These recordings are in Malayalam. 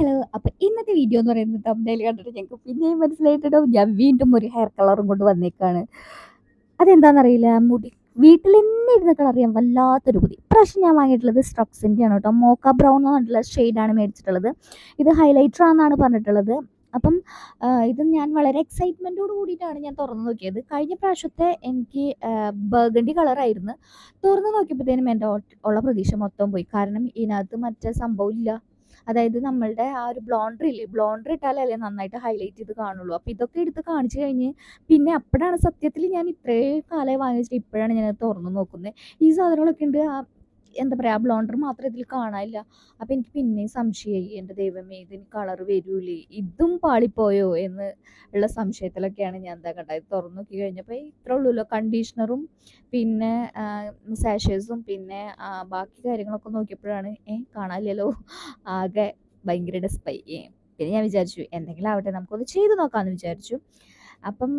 ഹലോ അപ്പോൾ ഇന്നത്തെ വീഡിയോ എന്ന് പറയുന്നത് തമ്മിൽ കണ്ടിട്ട് ഞങ്ങൾക്ക് പിന്നെയും മനസ്സിലായിട്ടുണ്ടാവും ഞാൻ വീണ്ടും ഒരു ഹെയർ കളറും കൊണ്ട് വന്നേക്കാണ്. അതെന്താണെന്നറിയില്ല മുടി വീട്ടിൽ എന്നെ ഇരുന്ന കളർ ചെയ്യാൻ വല്ലാത്തൊരു മുടി ഇപ്രാവശ്യം ഞാൻ വാങ്ങിയിട്ടുള്ളത് സ്ട്രക്സിന്റെ ആണ് കേട്ടോ. മോക്ക ബ്രൗൺ എന്ന് പറഞ്ഞിട്ടുള്ള ഷെയ്ഡാണ് മേടിച്ചിട്ടുള്ളത്. ഇത് ഹൈലൈറ്റർ ആണെന്നാണ് പറഞ്ഞിട്ടുള്ളത്. അപ്പം ഇത് ഞാൻ വളരെ എക്സൈറ്റ്മെന്റോട് കൂടിയിട്ടാണ് ഞാൻ തുറന്നു നോക്കിയത്. കഴിഞ്ഞ പ്രാവശ്യത്തെ എനിക്ക് ബർഗണ്ടി കളറായിരുന്നു തുറന്നു നോക്കിയപ്പോഴത്തേനും എന്റെ ഉള്ള പ്രതീക്ഷ മൊത്തം പോയി. കാരണം ഇതിനകത്ത് മറ്റേ സംഭവം ഇല്ല. അതായത് നമ്മളുടെ ആ ഒരു ബ്ലോണ്ടർ ഇല്ലേ ബ്ലോണ്ടർ ഇട്ടാലല്ലേ നന്നായിട്ട് ഹൈലൈറ്റ് ചെയ്ത് കാണുള്ളൂ. അപ്പോൾ ഇതൊക്കെ എടുത്ത് കാണിച്ചു കഴിഞ്ഞ് പിന്നെ അപ്പോഴാണ് സത്യത്തിൽ ഞാൻ ഇത്രയും കാലമായി വാങ്ങിച്ചിട്ട് ഇപ്പോഴാണ് ഞാൻ തുറന്നു നോക്കുന്നത്. ഈ സാധനങ്ങളൊക്കെ ഉണ്ട് ആ എന്താ പറയുക ബ്ലോണ്ടർ മാത്രം ഇതിൽ കാണാനില്ല. അപ്പോൾ എനിക്ക് പിന്നെയും സംശയമായി എന്റെ ദൈവമേ ഇതിന് കളർ വരൂലേ? ഇതും പാളിപ്പോയോ? എന്ന് ഉള്ള സംശയത്തിലൊക്കെയാണ് ഞാൻ എന്താ കണ്ടത്. തുറന്നു നോക്കി കഴിഞ്ഞപ്പോൾ ഇത്ര ഉള്ളൂല്ലോ കണ്ടീഷണറും പിന്നെ സാഷേഴ്സും പിന്നെ ബാക്കി കാര്യങ്ങളൊക്കെ നോക്കിയപ്പോഴാണ് ഏ കാണാനില്ലല്ലോ ആകെ ഭയങ്കര ഡെസ്പൈ പിന്നെ ഞാൻ വിചാരിച്ചു എന്തെങ്കിലും ആവട്ടെ നമുക്കൊന്ന് ചെയ്ത് നോക്കാമെന്ന് വിചാരിച്ചു. അപ്പം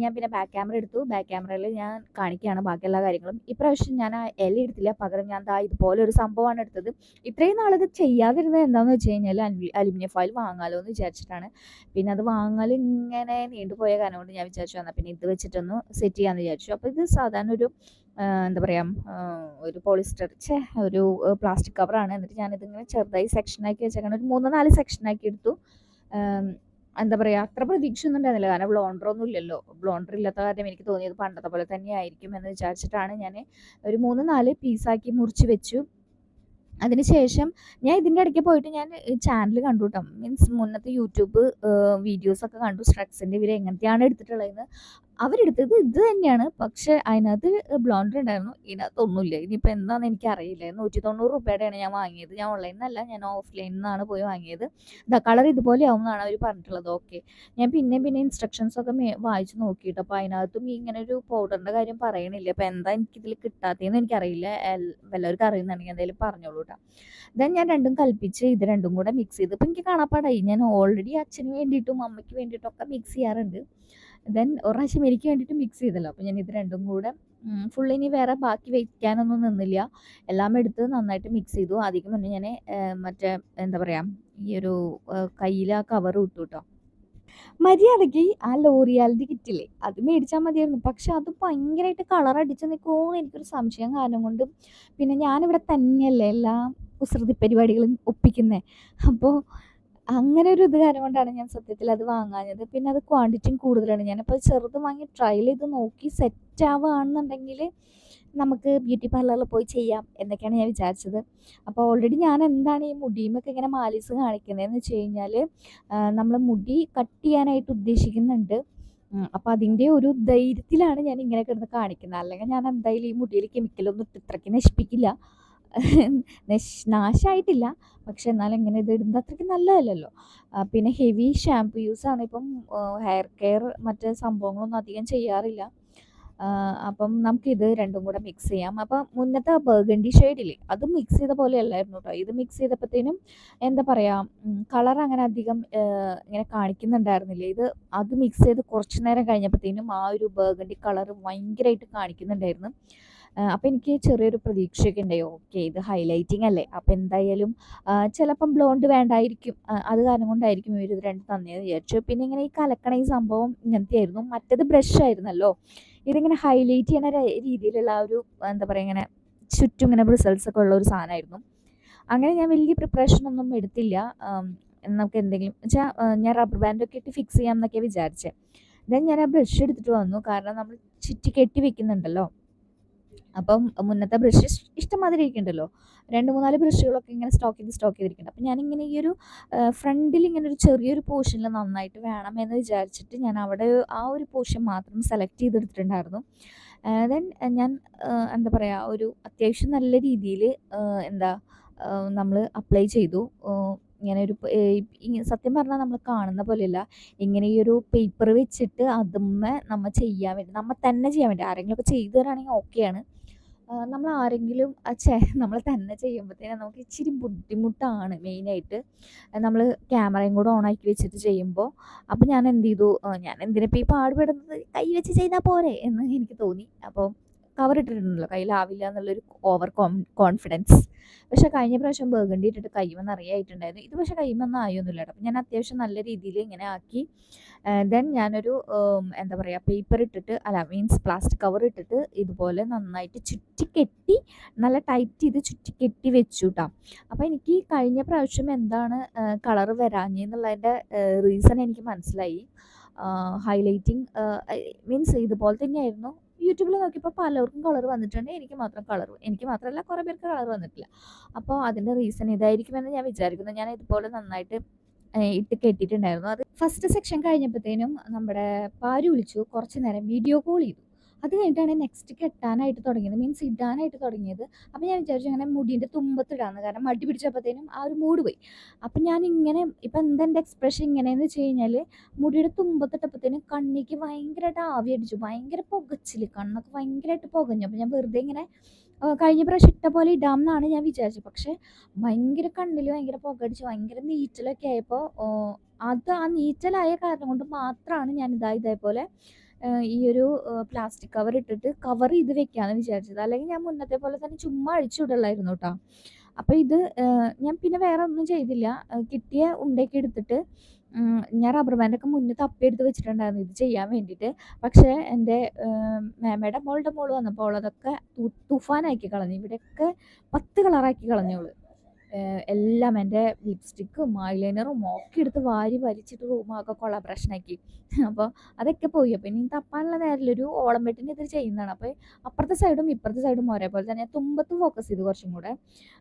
ഞാൻ പിന്നെ ബാക്ക് ക്യാമറ എടുത്തു. ബാക്ക് ക്യാമറയിൽ ഞാൻ കാണിക്കുകയാണ് ബാക്കി എല്ലാ കാര്യങ്ങളും. ഇപ്രാവശ്യം ഞാൻ ആ ഇല എടുത്തില്ല. പകരം ഞാൻ ദാ ഇതുപോലെ ഒരു സംഭവമാണ് എടുത്തത്. ഇത്രയും നാളത് ചെയ്യാതിരുന്നത് എന്താണെന്ന് വെച്ച് കഴിഞ്ഞാൽ അലുമിനിയം ഫോയിൽ വാങ്ങാലോ എന്ന് വിചാരിച്ചിട്ടാണ്. പിന്നെ അത് വാങ്ങാൽ ഇങ്ങനെ നീണ്ടുപോയ കാരണം കൊണ്ട് ഞാൻ വിചാരിച്ചു എന്നാൽ പിന്നെ ഇത് വെച്ചിട്ടൊന്ന് സെറ്റ് ചെയ്യാമെന്ന് വിചാരിച്ചു. അപ്പോൾ ഇത് സാധാരണ ഒരു എന്താ പറയുക ഒരു പോളിസ്റ്റർ ചേ ഒരു പ്ലാസ്റ്റിക് കവറാണ് എന്നിട്ട് ഞാനിതിങ്ങനെ ചെറുതായി സെക്ഷനാക്കി വെച്ചേക്കണം. ഒരു മൂന്ന് നാല് സെക്ഷനാക്കി എടുത്തു. എന്താ പറയുക അത്ര പ്രതീക്ഷ ഒന്നും ഉണ്ടായിരുന്നില്ല കാരണം ബ്ലോണ്ടർ ഒന്നും ഇല്ലല്ലോ ബ്ലോണ്ടർ ഇല്ലാത്ത കാരണം എനിക്ക് തോന്നിയത് പണ്ടത്തെ പോലെ തന്നെ ആയിരിക്കും എന്ന് വിചാരിച്ചിട്ടാണ് ഞാൻ ഒരു മൂന്ന് നാല് പീസാക്കി മുറിച്ച് വെച്ചു. അതിനുശേഷം ഞാൻ ഇതിന്റെ ഇടയ്ക്ക് പോയിട്ട് ഞാൻ ചാനൽ കണ്ടു കേട്ടോ മീൻസ് മുന്നത്തെ യൂട്യൂബ് വീഡിയോസൊക്കെ കണ്ടു. സ്ട്രക്സിന്റെ ഇവർ എങ്ങനത്തെയാണ് എടുത്തിട്ടുള്ളതെന്ന്. അവരെടുത്തത് ഇത് തന്നെയാണ്. പക്ഷേ അതിനകത്ത് ബ്ലോണ്ടർ ഉണ്ടായിരുന്നു. ഇതിനകത്ത് ഒന്നുമില്ല ഇനിയിപ്പോൾ എന്താണെന്ന് എനിക്ക് അറിയില്ല നൂറ്റി തൊണ്ണൂറ് രൂപയുടെയാണ് ഞാൻ വാങ്ങിയത്. ഞാൻ ഓൺലൈനിൽ നിന്നല്ല ഞാൻ ഓഫ്ലൈനിൽ നിന്നാണ് പോയി വാങ്ങിയത്. ഇതാ കളർ ഇതുപോലെ ആവുമെന്നാണ് അവർ പറഞ്ഞിട്ടുള്ളത്. ഓക്കെ ഞാൻ പിന്നെ പിന്നെ ഇൻസ്ട്രക്ഷൻസ് ഒക്കെ വായിച്ച് നോക്കിയിട്ട്. അപ്പോൾ അതിനകത്തും ഇങ്ങനെ ഒരു പൗഡറിന്റെ കാര്യം പറയണില്ല. അപ്പോൾ എന്താ എനിക്കിതിൽ കിട്ടാത്തതെന്ന് എനിക്കറിയില്ല. എല്ലാവർക്കും അറിയുന്നുണ്ടെങ്കിൽ എന്തായാലും പറഞ്ഞോളൂ കേട്ടോ ദെൻ ഞാൻ രണ്ടും കൽപ്പിച്ച് ഇത് രണ്ടും കൂടെ മിക്സ് ചെയ്ത്. ഇപ്പോൾ എനിക്ക് കാണാപ്പാടായി. ഞാൻ ഓൾറെഡി അച്ഛന് വേണ്ടിയിട്ടും അമ്മയ്ക്ക് വേണ്ടിയിട്ടും ഒക്കെ മിക്സ് ചെയ്യാറുണ്ട്. ദെൻ ഒരു പ്രാവശ്യം എനിക്ക് വേണ്ടിയിട്ട് മിക്സ് ചെയ്തല്ലോ. അപ്പോൾ ഞാൻ ഇത് രണ്ടും കൂടെ ഫുൾ ഇനി വേറെ ബാക്കി വയ്ക്കാനൊന്നും നിന്നില്ല. എല്ലാം എടുത്ത് നന്നായിട്ട് മിക്സ് ചെയ്തു. അധികം മുന്നേ ഞാൻ മറ്റേ എന്താ പറയുക ഈ ഒരു കയ്യിൽ ആ കവർ ഇട്ടു കേട്ടോ മര്യാദയ്ക്ക് ആ ലോറിയാലിറ്റി കിറ്റില്ലേ അത് മേടിച്ചാൽ മതിയായിരുന്നു. പക്ഷെ അത് ഭയങ്കരമായിട്ട് കളർ അടിച്ച് നിൽക്കുമോ എനിക്കൊരു സംശയം കാരണം കൊണ്ട് പിന്നെ ഞാനിവിടെ തന്നെയല്ലേ എല്ലാ കുസൃതി പരിപാടികളും ഒപ്പിക്കുന്നത് അപ്പോൾ അങ്ങനെ ഒരു ഇത് കാരണം കൊണ്ടാണ് ഞാൻ സത്യത്തിൽ അത് വാങ്ങാഞ്ഞത്. പിന്നെ അത് ക്വാണ്ടിറ്റിയും കൂടുതലാണ്. ഞാനപ്പോൾ ചെറുത് വാങ്ങി ട്രയൽ ചെയ്ത് നോക്കി സെറ്റ് ആവുകയാണെന്നുണ്ടെങ്കിൽ നമുക്ക് ബ്യൂട്ടി പാർലറിൽ പോയി ചെയ്യാം എന്നൊക്കെയാണ് ഞാൻ വിചാരിച്ചത്. അപ്പോൾ ഓൾറെഡി ഞാൻ എന്താണ് ഈ മുടിയുമൊക്കെ ഇങ്ങനെ മാലിസ് കാണിക്കുന്നതെന്ന് വെച്ച് കഴിഞ്ഞാൽ നമ്മൾ മുടി കട്ട് ചെയ്യാനായിട്ട് ഉദ്ദേശിക്കുന്നുണ്ട്. അപ്പോൾ അതിന്റെ ഒരു ധൈര്യത്തിലാണ് ഞാൻ ഇങ്ങനെ കിടന്ന് കാണിക്കുന്നത്. അല്ലെങ്കിൽ ഞാൻ എന്തായാലും ഈ മുടിയിൽ കെമിക്കലൊന്നും ഇത്രയ്ക്ക് നശിപ്പിക്കില്ല. നശ് നാശമായിട്ടില്ല പക്ഷെ എന്നാലും ഇങ്ങനെ ഇത് ഇടുന്നത് അത്രയ്ക്ക് നല്ലതല്ലല്ലോ. പിന്നെ ഹെവി ഷാംപു യൂസ് ആണ്. ഇപ്പം ഹെയർ കെയർ മറ്റ് സംഭവങ്ങളൊന്നും അധികം ചെയ്യാറില്ല. അപ്പം നമുക്കിത് രണ്ടും കൂടെ മിക്സ് ചെയ്യാം. അപ്പം മുന്നത്തെ ബർഗണ്ടി ഷെയ്ഡില്ലേ അത് മിക്സ് ചെയ്ത പോലെ അല്ലായിരുന്നു കേട്ടോ ഇത് മിക്സ് ചെയ്തപ്പോഴത്തേനും എന്താ പറയുക കളർ അങ്ങനെ അധികം ഇങ്ങനെ കാണിക്കുന്നുണ്ടായിരുന്നില്ല. ഇത് അത് മിക്സ് ചെയ്ത് കുറച്ച് നേരം കഴിഞ്ഞപ്പോഴത്തേനും ആ ഒരു ബർഗണ്ടി കളർ ഭയങ്കരമായിട്ട് കാണിക്കുന്നുണ്ടായിരുന്നു. അപ്പോൾ എനിക്ക് ചെറിയൊരു പ്രതീക്ഷയൊക്കെ ഉണ്ടായി ഓക്കെ ഇത് ഹൈലൈറ്റിംഗ് അല്ലേ? അപ്പോൾ എന്തായാലും ചിലപ്പം ബ്ലോണ്ട് വേണ്ടായിരിക്കും. അത് കാരണം കൊണ്ടായിരിക്കും ഇവർ ഇത് രണ്ട് തന്നെയെന്ന് വിചാരിച്ചു. പിന്നെ ഇങ്ങനെ ഈ കലക്കണ ഈ സംഭവം ഇങ്ങനത്തെ ആയിരുന്നു മറ്റേത് ബ്രഷ് ആയിരുന്നല്ലോ. ഇതിങ്ങനെ ഹൈലൈറ്റ് ചെയ്യുന്ന രീതിയിലുള്ള ഒരു എന്താ പറയുക ഇങ്ങനെ ചുറ്റും ഇങ്ങനെ റിസൾട്ട്സ് ഒക്കെ ഉള്ള ഒരു സാധനമായിരുന്നു. അങ്ങനെ ഞാൻ വലിയ പ്രിപ്പറേഷൻ ഒന്നും എടുത്തില്ല. നമുക്ക് എന്തെങ്കിലും വെച്ചാൽ ഞാൻ റബ്ബർ ബാൻഡൊക്കെ ഇട്ട് ഫിക്സ് ചെയ്യാം എന്നൊക്കെ വിചാരിച്ചത് ദെൻ ഞാൻ ആ ബ്രഷ് എടുത്തിട്ട് വന്നു. കാരണം നമ്മൾ ചുറ്റി കെട്ടി വെക്കുന്നുണ്ടല്ലോ. അപ്പം മുന്നത്തെ ബ്രഷ് ഇഷ്ടമാതിരി ഇരിക്കുന്നുണ്ടല്ലോ രണ്ട് മൂന്നാൽ ബ്രഷുകളൊക്കെ ഇങ്ങനെ സ്റ്റോക്ക് ചെയ്ത് സ്റ്റോക്ക് ചെയ്തിരിക്കുന്നുണ്ട്. അപ്പം ഞാനിങ്ങനെ ഈ ഒരു ഫ്രണ്ടിൽ ഇങ്ങനെ ഒരു ചെറിയൊരു പോർഷനിൽ നന്നായിട്ട് വേണമെന്ന് വിചാരിച്ചിട്ട് ഞാൻ അവിടെ ആ ഒരു പോർഷൻ മാത്രം സെലക്ട് ചെയ്തെടുത്തിട്ടുണ്ടായിരുന്നു. ദെൻ ഞാൻ എന്താ പറയുക ഒരു അത്യാവശ്യം നല്ല രീതിയിൽ എന്താ നമ്മൾ അപ്ലൈ ചെയ്തു. ഇങ്ങനെ ഒരു സത്യം പറഞ്ഞാൽ നമ്മൾ കാണുന്ന പോലെയല്ല. ഇങ്ങനെ ഈ ഒരു പേപ്പർ വെച്ചിട്ട് അതുമ്മ നമ്മൾ ചെയ്യാൻ വേണ്ടി നമ്മൾ തന്നെ ചെയ്യാൻ വേണ്ടി ആരെങ്കിലുമൊക്കെ ചെയ്തു തരാണെങ്കിൽ ഓക്കെയാണ്. നമ്മൾ ആരെങ്കിലും നമ്മൾ തന്നെ ചെയ്യുമ്പോഴത്തേനും നമുക്ക് ഇച്ചിരി ബുദ്ധിമുട്ടാണ് മെയിനായിട്ട്. നമ്മൾ ക്യാമറയും കൂടെ ഓൺ ആക്കി വെച്ചിട്ട് ചെയ്യുമ്പോൾ അപ്പോൾ ഞാൻ എന്ത് ചെയ്തു? ഞാൻ എന്തിനാ ഇപ്പോൾ ഈ പാടുപെടുന്നത്? കൈ വെച്ച് ചെയ്താൽ പോരെ എന്ന് എനിക്ക് തോന്നി. അപ്പോൾ കവർ ഇട്ടിട്ടുണ്ടല്ലോ കയ്യിലാവില്ല എന്നുള്ളൊരു ഓവർ കോം കോൺഫിഡൻസ് പക്ഷെ കഴിഞ്ഞ പ്രാവശ്യം ബർഗണ്ടി ഇട്ടിട്ട് കൈമ അറിയായിട്ടുണ്ടായിരുന്നു ഇത് പക്ഷേ കൈമൊന്നും ആയൊന്നുമില്ല കേട്ടോ. അപ്പം ഞാൻ അത്യാവശ്യം നല്ല രീതിയിൽ ഇങ്ങനെ ആക്കി. ദെൻ ഞാനൊരു എന്താ പറയുക പേപ്പർ ഇട്ടിട്ട് അല്ല മീൻസ് പ്ലാസ്റ്റിക് കവർ ഇട്ടിട്ട് ഇതുപോലെ നന്നായിട്ട് ചുറ്റിക്കെട്ടി നല്ല ടൈറ്റ് ചെയ്ത് ചുറ്റിക്കെട്ടി വെച്ചു കേട്ടോ അപ്പോൾ എനിക്ക് കഴിഞ്ഞ പ്രാവശ്യം എന്താണ് കളറ് വരാഞ്ഞെന്നുള്ളതിന്റെ റീസൺ എനിക്ക് മനസ്സിലായി. ഹൈലൈറ്റിങ് മീൻസ് ഇതുപോലെ തന്നെയായിരുന്നു. യൂട്യൂബിൽ നോക്കിയപ്പോൾ പലർക്കും കളർ വന്നിട്ടുണ്ട്. എനിക്ക് മാത്രം കളർ എനിക്ക് മാത്രമല്ല കുറേ പേർക്ക് കളർ വന്നിട്ടില്ല. അപ്പോൾ അതിന്റെ റീസൺ ഇതായിരിക്കുമെന്ന് ഞാൻ വിചാരിക്കുന്നു. ഞാൻ ഇതുപോലെ നന്നായിട്ട് ഇട്ട് കെട്ടിയിട്ടുണ്ടായിരുന്നു അത് ഫസ്റ്റ് സെക്ഷൻ കഴിഞ്ഞപ്പോഴത്തേനും നമ്മുടെ പാരു വിളിച്ചു. കുറച്ച് നേരം വീഡിയോ കോൾ ചെയ്തു. അത് കഴിഞ്ഞിട്ടാണ് നെക്സ്റ്റ് കെട്ടാനായിട്ട് തുടങ്ങിയത്. മീൻസ് ഇടാനായിട്ട് തുടങ്ങിയത്. അപ്പോൾ ഞാൻ വിചാരിച്ചു അങ്ങനെ മുടീന്റെ തുമ്പത്തിടാന്ന് കാരണം മടി പിടിച്ചപ്പോഴത്തേനും ആ ഒരു മൂഡ് പോയി. അപ്പം ഞാൻ ഇങ്ങനെ ഇപ്പം എന്താ എന്റെ എക്സ്പ്രഷൻ ഇങ്ങനെയെന്ന് വെച്ച് കഴിഞ്ഞാൽ മുടിയുടെ തുമ്പത്തിട്ടപ്പോഴത്തേനും കണ്ണിക്ക് ഭയങ്കരമായിട്ട് ആവി അടിച്ചു. ഭയങ്കര പുകച്ചിൽ കണ്ണൊക്കെ ഭയങ്കരമായിട്ട് പുകഞ്ഞു. അപ്പം ഞാൻ വെറുതെ ഇങ്ങനെ കഴിഞ്ഞ പ്രാവശ്യം ഇട്ട പോലെ ഇടാം എന്നാണ് ഞാൻ വിചാരിച്ചത്. പക്ഷേ ഭയങ്കര കണ്ണിൽ ഭയങ്കര പുകടിച്ച് ഭയങ്കര നീറ്റലൊക്കെ ആയപ്പോൾ അത് ആ നീറ്റലായ കാരണം കൊണ്ട് മാത്രമാണ് ഞാൻ ഇതാ ഇതേപോലെ ഈ ഒരു പ്ലാസ്റ്റിക് കവർ ഇട്ടിട്ട് കവർ ചെയ്ത് വെക്കാമെന്ന് വിചാരിച്ചത്. അല്ലെങ്കിൽ ഞാൻ മുന്നത്തെ പോലെ തന്നെ ചുമ്മാ അഴിച്ചുവിടുള്ളായിരുന്നു കേട്ടോ അപ്പോൾ ഇത് ഞാൻ പിന്നെ വേറെ ഒന്നും ചെയ്തില്ല. കിട്ടിയ ഉണ്ടയൊക്കെ എടുത്തിട്ട് ഞാൻ റബ്ബർ ബാൻഡൊക്കെ മുന്നേ തപ്പിയെടുത്ത് വെച്ചിട്ടുണ്ടായിരുന്നു ഇത് ചെയ്യാൻ വേണ്ടിയിട്ട്. പക്ഷേ എന്റെ മേമയുടെ മോളുടെ മോൾ വന്നപ്പോൾ അതൊക്കെ തുഫാനാക്കി കളഞ്ഞു. ഇവിടെയൊക്കെ പത്ത് കളറാക്കി കളഞ്ഞു അവൾ. ഏഹ് എല്ലാം എന്റെ ലിപ്സ്റ്റിക്കും ഐലൈനറും ഒക്കെ എടുത്ത് വാരി വലിച്ചിട്ട് റൂമൊക്കെ പ്രശ്നമാക്കി അപ്പോൾ അതൊക്കെ പോയി. അപ്പോൾ ഇനി തപ്പാനുള്ള ഒരു ഓളം വെട്ടിന് ഇതിൽ ചെയ്യുന്നതാണ്. അപ്പോൾ അപ്പുറത്തെ സൈഡും ഇപ്പുറത്തെ സൈഡും ഒരേപോലെ തന്നെ തുമ്പത്ത് ഫോക്കസ് ചെയ്തു കുറച്ചും കൂടെ.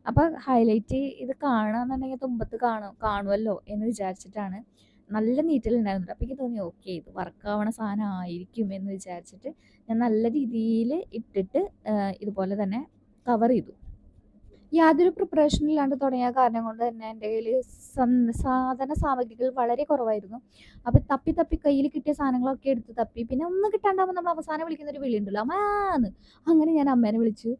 അപ്പോൾ ഹൈലൈറ്റ് ഇത് കാണുകയെന്നുണ്ടെങ്കിൽ തുമ്പത്ത് കാണും കാണുമല്ലോ എന്ന് വിചാരിച്ചിട്ടാണ് നല്ല നീറ്റലുണ്ടായിരുന്നു അപ്പോൾ എനിക്ക് തോന്നി ഓക്കെ ഇത് വർക്കാവണ സാധനം ആയിരിക്കും എന്ന് വിചാരിച്ചിട്ട് ഞാൻ നല്ല രീതിയിൽ ഇട്ടിട്ട് ഇതുപോലെ തന്നെ കവർ ചെയ്തു. യാതൊരു പ്രിപ്പറേഷനും ഇല്ലാണ്ട് തുടങ്ങിയ കാരണം കൊണ്ട് തന്നെ എന്റെ കയ്യിൽ സാധന സാമഗ്രികൾ വളരെ കുറവായിരുന്നു. അപ്പോൾ തപ്പി തപ്പി കയ്യിൽ കിട്ടിയ സാധനങ്ങളൊക്കെ എടുത്ത് തപ്പി. പിന്നെ ഒന്നും കിട്ടാണ്ടാകുമ്പോൾ നമ്മൾ അവസാനം വിളിക്കുന്ന ഒരു വിളിയുണ്ടല്ലോ അമ്മാന്ന് അങ്ങനെ ഞാൻ അമ്മേനെ വിളിച്ചു.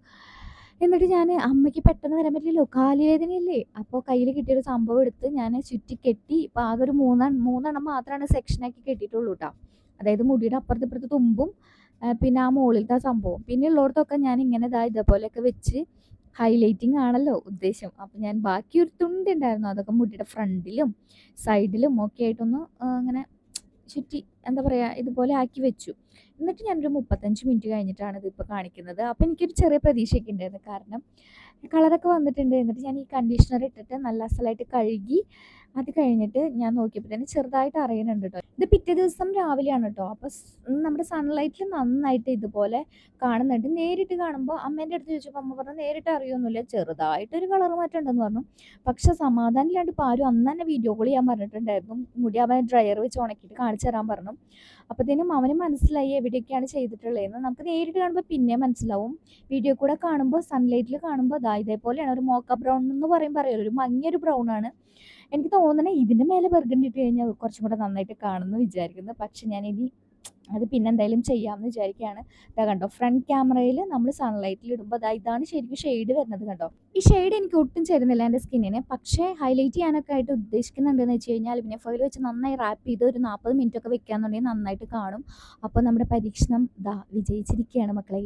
എന്നിട്ട് ഞാൻ അമ്മയ്ക്ക് പെട്ടെന്ന് വരാൻ പറ്റില്ലല്ലോ കാലുവേദനയില്ലേ? അപ്പോൾ കയ്യിൽ കിട്ടിയൊരു സംഭവം എടുത്ത് ഞാൻ ചുറ്റി കെട്ടി ഇപ്പോൾ ആകെ ഒരു മൂന്നെണ്ണം മൂന്നെണ്ണം മാത്രമാണ് സെക്ഷനാക്കി കെട്ടിയിട്ടുള്ളൂ കേട്ടോ അതായത് മുടിയുടെ അപ്പുറത്ത് ഇപ്പുറത്ത് തുമ്പും പിന്നെ ആ മുകളിലത്തെ സംഭവം. പിന്നെ ഉള്ളിടത്തൊക്കെ ഞാൻ ഇങ്ങനെ ഇതാ ഇതേപോലെയൊക്കെ വെച്ച് ഹൈലൈറ്റിംഗ് ആണല്ലോ ഉദ്ദേശം. അപ്പം ഞാൻ ബാക്കി ഒരു തുണ്ട് ഉണ്ടായിരുന്നു. അതൊക്കെ മുടിയുടെ ഫ്രണ്ടിലും സൈഡിലും ഒക്കെ ആയിട്ടൊന്ന് അങ്ങനെ ചുറ്റി എന്താ പറയുക ഇതുപോലെ ആക്കി വെച്ചു. എന്നിട്ട് ഞാനൊരു മുപ്പത്തഞ്ച് മിനിറ്റ് കഴിഞ്ഞിട്ടാണ് ഇതിപ്പോൾ കാണിക്കുന്നത്. അപ്പോൾ എനിക്കൊരു ചെറിയ പ്രതീക്ഷയൊക്കെ ഉണ്ടായിരുന്നു. കാരണം കളറൊക്കെ വന്നിട്ടുണ്ട്. എന്നിട്ട് ഞാൻ ഈ കണ്ടീഷണർ ഇട്ടിട്ട് നല്ല അസലായിട്ട് കഴുകി അത് കഴിഞ്ഞിട്ട് ഞാൻ നോക്കിയപ്പോൾ തന്നെ ചെറുതായിട്ട് അറിയുന്നുണ്ട് കേട്ടോ ഇത് പിറ്റേ ദിവസം രാവിലെയാണ് കേട്ടോ അപ്പോൾ നമ്മുടെ സൺലൈറ്റിൽ നന്നായിട്ട് ഇതുപോലെ കാണുന്നുണ്ട്. നേരിട്ട് കാണുമ്പോൾ അമ്മേന്റെ അടുത്ത് ചോദിച്ചപ്പോൾ അമ്മ പറഞ്ഞു നേരിട്ട് അറിയൊന്നുമില്ല. ചെറുതായിട്ടൊരു കളർ മാറ്റം ഉണ്ടെന്ന് പറഞ്ഞു. പക്ഷെ സമാധാനമില്ലാണ്ട് പാരും അന്ന് തന്നെ വീഡിയോ കോൾ ചെയ്യാൻ പറഞ്ഞിട്ടുണ്ടായിരുന്നു. മുടി അവൻ ഡ്രയർ വെച്ച് ഉണക്കിയിട്ട് കാണിച്ചു തരാൻ പറഞ്ഞു. അപ്പോഴത്തേനും അവന് മനസ്സിലായി എവിടെയൊക്കെയാണ് ചെയ്തിട്ടുള്ളതെന്ന്. നമുക്ക് നേരിട്ട് കാണുമ്പോൾ പിന്നെ മനസ്സിലാവും. വീഡിയോ കൂടെ കാണുമ്പോൾ സൺലൈറ്റിൽ കാണുമ്പോൾ അതാ ഇതേപോലെയാണ്. ഒരു മോക്ക ബ്രൗൺ എന്ന് പറയും പറയുമല്ലോ ഒരു മങ്ങിയൊരു ബ്രൗൺ ആണ്. എനിക്ക് തോന്നണേ ഇതിന്റെ മേലെ ബർഗണ്ടി ഇട്ട് കഴിഞ്ഞാൽ കുറച്ചും കൂടെ നന്നായിട്ട് കാണുമെന്ന് വിചാരിക്കുന്നു. പക്ഷെ ഞാൻ ഇനി അത് പിന്നെ എന്തായാലും ചെയ്യാമെന്ന് വിചാരിക്കുകയാണ് ഇതാ കണ്ടോ ഫ്രണ്ട് ക്യാമറയിൽ നമ്മൾ സൺലൈറ്റിൽ ഇടുമ്പോൾ അതാ ഇതാണ് ശരിക്കും ഷെയ്ഡ് വരുന്നത് കണ്ടോ. ഈ ഷെയ്ഡ് എനിക്ക് ഒട്ടും ചേരുന്നില്ല എന്റെ സ്കിന്നിന് പക്ഷേ ഹൈലൈറ്റ് ചെയ്യാനൊക്കെ ആയിട്ട് ഉദ്ദേശിക്കുന്നുണ്ടെന്ന് വെച്ച് കഴിഞ്ഞാൽ പിന്നെ ഫോയിൽ വെച്ച് നന്നായി റാപ്പ് ചെയ്ത് ഒരു നാൽപ്പത് മിനിറ്റ് ഒക്കെ വെക്കാന്നുണ്ടെങ്കിൽ നന്നായിട്ട് കാണും. അപ്പോൾ നമ്മുടെ പരീക്ഷണം ഇതാ വിജയിച്ചിരിക്കുകയാണ് മക്കളെ.